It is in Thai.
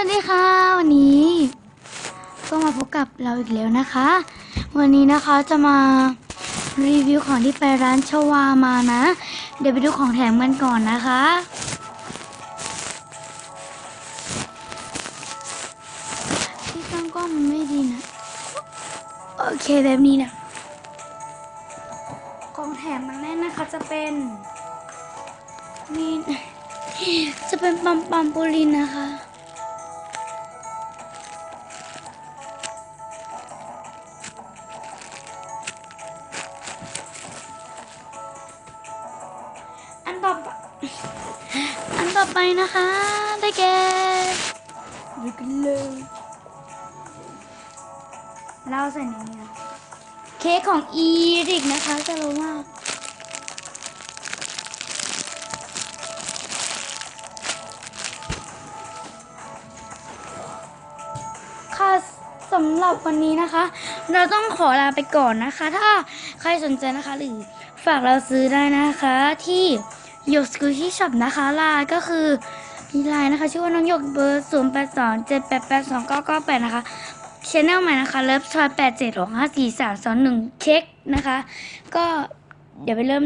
วัสดีค่ะ วันนี้ก็มาพบกับเราอีกแล้วนะคะ วันนี้นะคะจะมารีวิวของที่ไปร้านชวามานะ เดี๋ยวไปดูของแถมกันก่อนนะคะ ที่ตั้งกล้องมันไม่ดีนะ โอเคแบบนี้นะของแถมมันแรกนะคะจะเป็นนี่จะเป็นปัมปัมปูลินนะคะ ต่อไปอันต่อไปนะคะ ได้แก่ดูกันเลย เราใส่ในนี้นะเค้กของอีริกนะคะจะรู้มากค่ะสำหรับวันนี้นะคะ เราต้องขอลาไปก่อนนะคะ ถ้าใครสนใจนะคะ หรือฝากเราซื้อได้นะคะที่ หยกสกูชี่ช็อปนะคะไลน์ก็คือมีไลน์นะคะ ชื่อว่าน้องหยกเบอร์0 8 2 7 8 8 2 9 9 8นะคะชแนลใหม่นะคะเลิฟชอย8 7 6 5 4 3 2 1เช็คนะคะ ก็เดี๋ยวไปเริ่ม